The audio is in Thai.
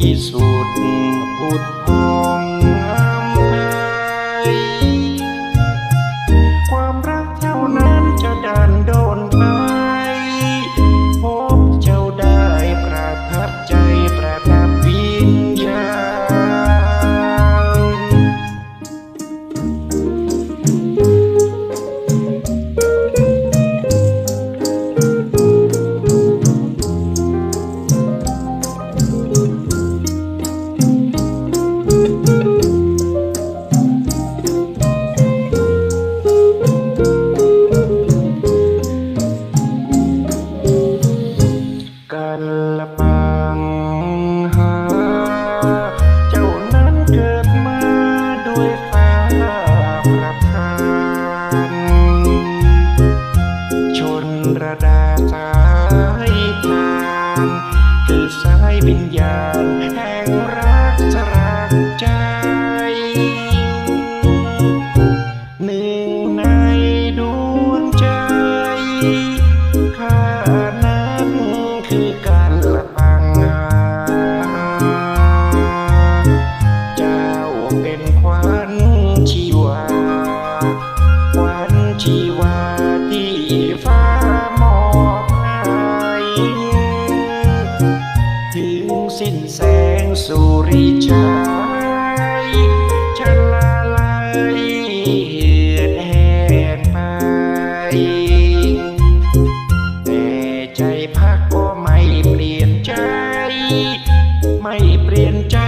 พิสูจน์พุทธองอำไพความ กันละปังหา เจ้านั้นเกิดมาด้วยฟ้าประทาน ชนระดาสา สิ้นแสงสุริชัยชะลาลายเหือดแหกไป แต่ใจพักก็ไม่เปลี่ยนใจ ไม่เปลี่ยนใจ